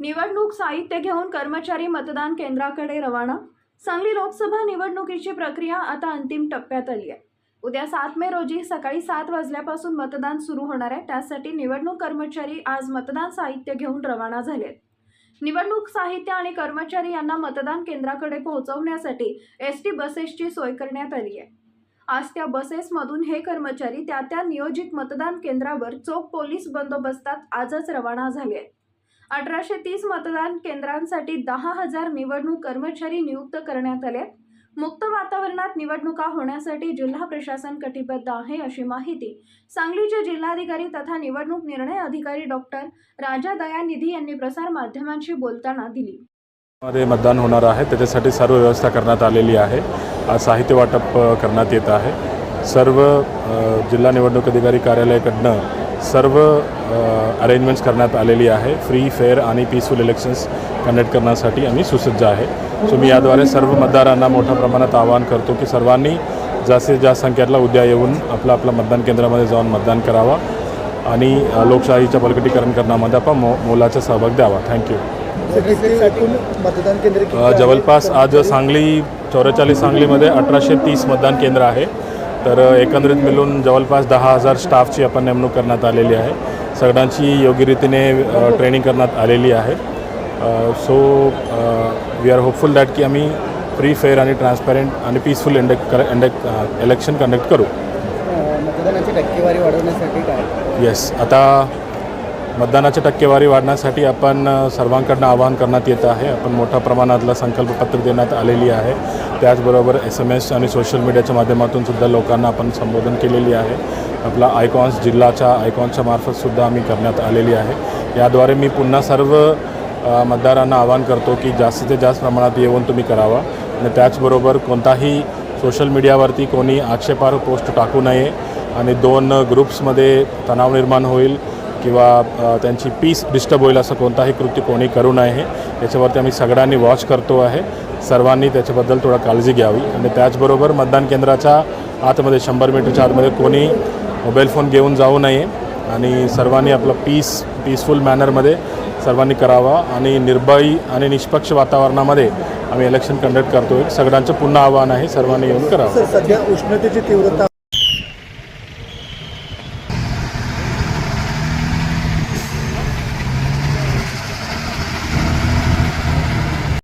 निवडणूक साहित्य घेऊन कर्मचारी मतदान केंद्राकडे रवाना? सांगली लोकसभा निवडणुकीची प्रक्रिया आता अंतिम टप्प्यात आली आहे. उद्या सात मे रोजी सकाळी सात वाजल्यापासून मतदान सुरू होणार आहे. त्यासाठी निवडणूक कर्मचारी आज मतदान साहित्य घेऊन रवाना झाले आहेत. निवडणूक साहित्य आणि कर्मचारी यांना मतदान केंद्राकडे पोहोचवण्यासाठी एस टी बसेसची सोय करण्यात आली आहे. आज त्या बसेसमधून हे कर्मचारी त्या त्या नियोजित मतदान केंद्रावर चोख पोलीस बंदोबस्तात आजच रवाना झाले आहेत. अठराशे तीस मतदान केंद्रांसाठी दहा हजार निवडणूक कर्मचारी नियुक्त करण्यात आले. आहेत. मुक्त वातावरणात निवडणुका होण्यासाठी जिल्हा प्रशासन कटिबद्ध आहे अशी माहिती सांगलीचे जिल्हाधिकारी तथा निवडणूक निर्णय अधिकारी डॉक्टर राजा दयानिधी यांनी प्रसार माध्यमांशी बोलताना दिली. मध्ये मतदान होणार आहे. त्याच्यासाठी सर्व व्यवस्था करण्यात आलेली आहे. साहित्य वाटप करण्यात येत आहे. सर्व जिल्हा निवडणूक अधिकारी कार्यालयाकडनं सर्व अरेंजमेंट्स करण्यात आलेली आहे. फ्री फेअर आणि पीसफुल इलेक्शन्स कंडक्ट करण्यासाठी आम्ही सुसज्ज आहे. सो मी याद्वारे सर्व मतदारांना मोठ्या प्रमाणात आवाहन करतो की सर्वांनी जास्तीत जास्त संख्येतला उद्या येऊन आपलं आपलं मतदान केंद्रामध्ये जाऊन मतदान करावा आणि लोकशाहीच्या बळकटीकरण करण्यामध्ये आपण मो मोलाचा सहभाग द्यावा. थँक्यू मतदान केंद्र जवळपास आज सांगली चौवेचाळीस सांगलीमध्ये अठराशे तीस मतदान केंद्र आहे. तर एकंदरीत मिळून जवळपास दहा हजार स्टाफची आपण नेमणूक करण्यात आलेली आहे. सगळ्यांची योग्य रीतीने ट्रेनिंग करण्यात आलेली आहे. So we are hopeful that की आम्ही फ्री फेअर आणि ट्रान्सपॅरंट आणि peaceful induct induct election conduct करू. मतदानाची टक्केवारी वाढवण्यासाठी काय? येस आता मतदानाची टक्केवारी वाढण्यासाठी आपण सर्वांकडनं आवाहन करण्यात येत आहे. आपण मोठ्या प्रमाणातला संकल्पपत्र देण्यात आलेली आहे. त्याचबरोबर एस एम एस आणि सोशल मीडियाच्या माध्यमातून सुद्धा लोकांना आपण संबोधन केलेली आहे. आपला आयकॉन्स जिल्हाच्या आयकॉन्सच्या मार्फतसुद्धा आम्ही करण्यात आलेली आहे. याद्वारे मी पुन्हा सर्व मतदारांना आवाहन करतो की जास्तीत जास्त प्रमाणात येऊन तुम्ही करावा. आणि त्याचबरोबर कोणताही सोशल मीडियावरती कोणी आक्षेपार्ह पोस्ट टाकू नये. आणि दोन ग्रुप्समध्ये तणाव निर्माण होईल किंवा त्यांची पीस डिस्टर्ब होईल असं कोणताही कृत्य कोणी करू नये. याच्यावरती आम्ही सगळ्यांनी वॉच करतो आहे. सर्वांनी त्याच्याबद्दल थोडा काळजी घ्यावी. आणि त्याचबरोबर मतदान केंद्राच्या आतमध्ये शंभर मीटरच्या आतमध्ये कोणी मोबाईल फोन घेऊन जाऊ नये. आणि सर्वांनी आपलं पीस पीसफुल मॅनरमध्ये सर्वांनी करावा. आणि निर्भयी आणि निष्पक्ष वातावरणामध्ये आम्ही इलेक्शन कंडक्ट करतो सगळ्यांचं पुन्हा आव्हान आहे सर्वांनी येऊन करावं. सध्या उष्णतेची तीव्रता